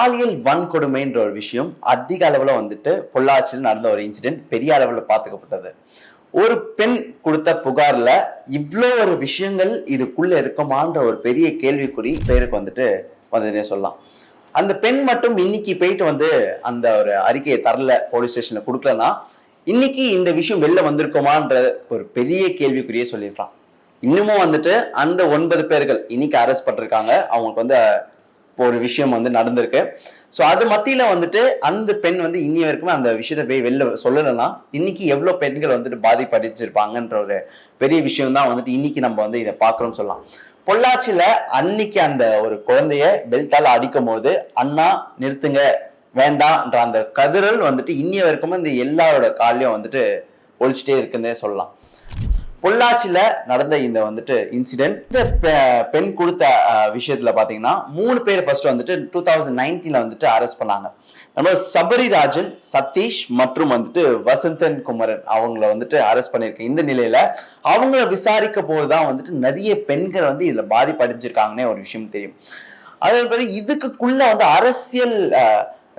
பாலியல் வன்கொடுமைன்ற ஒரு விஷயம் அதிக அளவில் வந்துட்டு பொள்ளாச்சியில் நடந்த ஒரு இன்சிடென்ட் பெரிய அளவில் பார்த்துக்கப்பட்டது ஒரு பெண் கொடுத்த புகார்ல இவ்வளோ ஒரு விஷயங்கள் இதுக்குள்ள இருக்குமான்ற ஒரு பெரிய கேள்விக்குறி பேருக்கு வந்துட்டு வந்ததுன்னே சொல்லலாம். அந்த பெண் மட்டும் இன்னைக்கு போயிட்டு வந்து அந்த ஒரு அறிக்கையை தரல போலீஸ் ஸ்டேஷன்ல கொடுக்கலன்னா இன்னைக்கு இந்த விஷயம் வெளில வந்திருக்குமான்ற ஒரு பெரிய கேள்விக்குறியே சொல்லியிருக்கலாம். இன்னமும் வந்துட்டு அந்த ஒன்பது பேர்கள் இன்னைக்கு அரெஸ்ட் பண்ணிருக்காங்க அவங்களுக்கு வந்து ஒரு விஷயம் வந்து நடந்திருக்கு. ஸோ அது மத்தியில் வந்துட்டு அந்த பெண் வந்து இன்னி வரைக்குமே அந்த விஷயத்தை போய் வெளில சொல்லலைன்னா இன்னைக்கு எவ்வளோ பெண்கள் வந்துட்டு பாதிப்படைச்சிருப்பாங்கன்ற ஒரு பெரிய விஷயம் தான் வந்துட்டு இன்னைக்கு நம்ம வந்து இதை பார்க்குறோம்னு சொல்லலாம். பொள்ளாச்சியில் அன்னைக்கு அந்த ஒரு குழந்தைய பெல்ட்டால் அடிக்கும் போது அண்ணா நிறுத்துங்க வேண்டாம்ன்ற அந்த கதிரல் வந்துட்டு இன்னி வரைக்குமே இந்த எல்லாரோட காலையும் வந்துட்டு ஒழிச்சிட்டே இருக்குன்னே சொல்லலாம். பொள்ளாச்சியில நடந்த இந்த வந்துட்டு இன்சிடென்ட் இந்த பெ- பெண் கொடுத்த விஷயத்தில் விஷயத்துல பாத்தீங்கன்னா மூணு பேர் ஃபர்ஸ்ட் வந்துட்டு டூ தௌசண்ட் நைன்டீன்ல வந்துட்டு அரெஸ்ட் பண்ணாங்க. நம்ம சபரிராஜன் சதீஷ் மற்றும் வந்துட்டு வசந்தன் குமரன் அவங்கள வந்துட்டு அரெஸ்ட் பண்ணியிருக்கேன் இந்த நிலையில அவங்கள விசாரிக்க போதுதான் வந்துட்டு நிறைய பெண்கள் வந்து இதுல பாதிப்படைஞ்சிருக்காங்கன்னே ஒரு விஷயம் தெரியும். அதே மாதிரி இதுக்குள்ள வந்து அரசியல்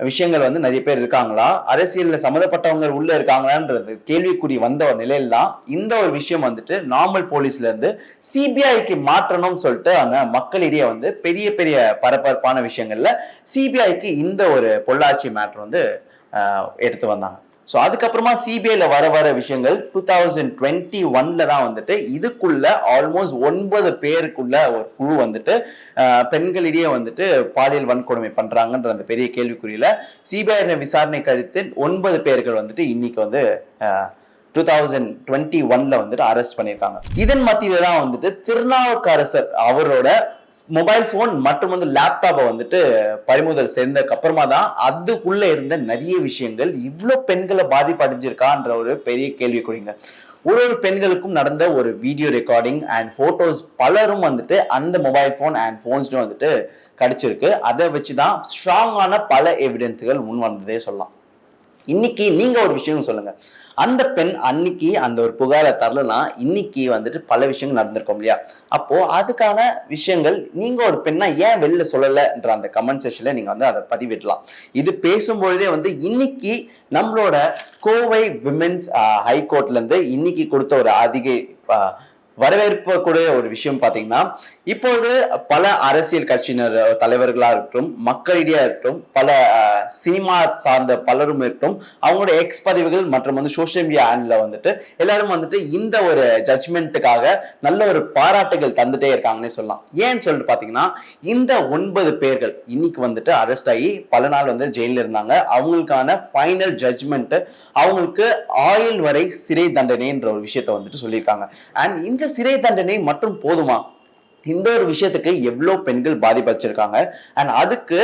விஷயங்கள் வந்து நிறைய பேர் இருக்காங்களா? அரசியல்ல சம்மந்தப்பட்டவங்க உள்ள இருக்காங்களான்றது கேள்விக்குறி வந்த ஒரு நிலையில தான் இந்த ஒரு விஷயம் வந்துட்டு நார்மல் போலீஸ்ல இருந்து சிபிஐக்கு மாற்றணும்னு சொல்லிட்டு அந்த மக்களிடையே வந்து பெரிய பெரிய பரபரப்பான விஷயங்கள்ல சிபிஐக்கு இந்த ஒரு பொள்ளாச்சி மேட்ரு வந்து எடுத்து வந்தாங்க. ஸோ அதுக்கப்புறமா சிபிஐல வர வர விஷயங்கள் டூ தௌசண்ட் டுவெண்ட்டி ஒன்ல தான் வந்துட்டு இதுக்குள்ள ஆல்மோஸ்ட் ஒன்பது பேருக்குள்ள ஒரு குழு வந்துட்டு பெண்களிடையே வந்துட்டு பாலியல் வன்கொடுமை பண்றாங்கன்ற அந்த பெரிய கேள்விக்குறியில சிபிஐ விசாரணை கழித்து ஒன்பது பேர்கள் வந்துட்டு இன்னைக்கு வந்து டூ தௌசண்ட் டுவெண்ட்டி ஒன்ல வந்துட்டு அரெஸ்ட் பண்ணியிருக்காங்க. இதன் மத்தியில தான் வந்துட்டு திருநாவுக்கரசர் அவரோட மொபைல் ஃபோன் மற்றும் வந்து லேப்டாப்பை வந்துட்டு பறிமுதல் சேர்ந்ததுக்கு அப்புறமா தான் அதுக்குள்ள இருந்த நிறைய விஷயங்கள் இவ்வளோ பெண்களை பாதிப்பு அடைஞ்சிருக்கான்ற ஒரு பெரிய கேள்விக்குறிங்க. ஒரு ஒரு பெண்களுக்கும் நடந்த ஒரு வீடியோ ரெக்கார்டிங் அண்ட் ஃபோட்டோஸ் பலரும் வந்துட்டு அந்த மொபைல் ஃபோன் அண்ட் ஃபோன்ஸ்னு வந்துட்டு கிடச்சிருக்கு. அதை வச்சு தான் ஸ்ட்ராங்கான பல எவிடன்ஸுகள் முன் வந்ததே சொல்லலாம். இன்னைக்கு நீங்க ஒரு விஷயம் சொல்லுங்க. அந்த பெண் அன்னைக்கு அந்த ஒரு புகாரை தரலனா இன்னைக்கு வந்துட்டு பல விஷயங்கள் நடந்திருக்கும் இல்லையா? அப்போ அதுக்கான விஷயங்கள் நீங்க ஒரு பெண்ணா ஏன் வெளில சொல்லலைன்ற அந்த கமெண்ட் செஷன்ல நீங்க வந்து அதை பதிவிடலாம். இது பேசும்பொழுதே வந்து இன்னைக்கு நம்மளோட கோவை விமென்ஸ் ஹைகோர்ட்ல இருந்து இன்னைக்கு கொடுத்த ஒரு அதிக வரவேற்பக்கூடிய ஒரு விஷயம் பார்த்தீங்கன்னா இப்பொழுது பல அரசியல் கட்சியினர் தலைவர்களாக இருக்கட்டும் மக்களிடையே இருக்கட்டும் பல சினிமா சார்ந்த பலரும் இருக்கட்டும் அவங்களோட எக்ஸ் பதிவுகள் மற்றும் வந்து சோஷியல் மீடியா ஹேண்ட்ல வந்துட்டு எல்லாரும் வந்துட்டு இந்த ஒரு ஜட்ஜ்மெண்ட்டுக்காக நல்ல ஒரு பாராட்டுகள் தந்துட்டே இருக்காங்கன்னே சொல்லலாம். ஏன்னு சொல்லிட்டு பார்த்தீங்கன்னா இந்த ஒன்பது பேர்கள் இன்னைக்கு வந்துட்டு அரெஸ்ட் ஆகி பல நாள் வந்து ஜெயிலில் இருந்தாங்க. அவங்களுக்கான ஃபைனல் ஜட்மெண்ட் அவங்களுக்கு ஆயுள் வரை சிறை தண்டனைன்ற ஒரு விஷயத்த வந்துட்டு சொல்லியிருக்காங்க. அண்ட் இந்த சிறை தண்டனை மற்றும் போதுமா? இந்த ஒரு விஷயத்துக்கு எவ்வளோ பெண்கள் பாதிப்படைச்சிருக்காங்க? அண்ட் அதுக்கு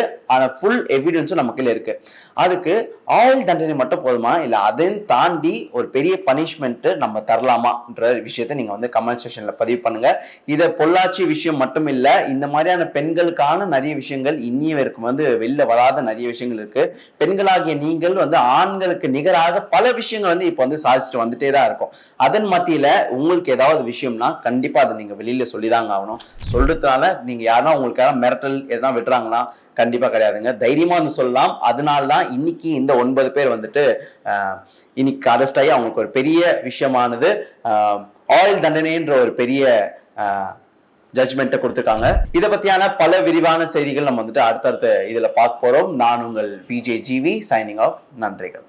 ஃபுல் எவிடன்ஸும் நம்ம கையில இருக்கு. அதுக்கு ஆயுள் தண்டனை மட்டும் போதுமா? இல்லை அதையும் தாண்டி ஒரு பெரிய பனிஷ்மெண்ட்டு நம்ம தரலாமான்ற விஷயத்த நீங்கள் வந்து கமெண்ட் செஷனில் பதிவு பண்ணுங்க. இதை பொள்ளாச்சி விஷயம் மட்டும் இல்லை இந்த மாதிரியான பெண்களுக்கான நிறைய விஷயங்கள் இன்னிய வரைக்கும் வந்து வெளில வராத நிறைய விஷயங்கள் இருக்கு. பெண்களாகிய நீங்கள் வந்து ஆண்களுக்கு நிகராக பல விஷயங்கள் வந்து இப்போ வந்து சாதிச்சுட்டு வந்துட்டே தான் இருக்கும். அதன் மத்தியில் உங்களுக்கு ஏதாவது விஷயம்னா கண்டிப்பாக அதை நீங்கள் வெளியில் சொல்லி தாங்க ஆகணும். சொல்றதுனால நீங்க யாருன்னா உங்களுக்கு மிரட்டல் எதனா விட்டுறாங்கன்னா கண்டிப்பா கிடையாதுங்க. தைரியமா வந்து சொல்லலாம். அதனால தான் இன்னைக்கு இந்த ஒன்பது பேர் வந்துட்டு இன்னைக்கு அரெஸ்ட் ஆகி அவங்களுக்கு ஒரு பெரிய விஷயமானது. ஆயுள் தண்டனைன்ற ஒரு பெரிய ஜட்ஜ்மெண்ட்டை கொடுத்துருக்காங்க. இதை பத்தியான பல விரிவான செய்திகள் நம்ம வந்துட்டு அடுத்தடுத்த இதுல பார்க்க போறோம். நான் உங்கள் விஜே ஜிவி சைனிங் ஆஃப் நன்றிகள்.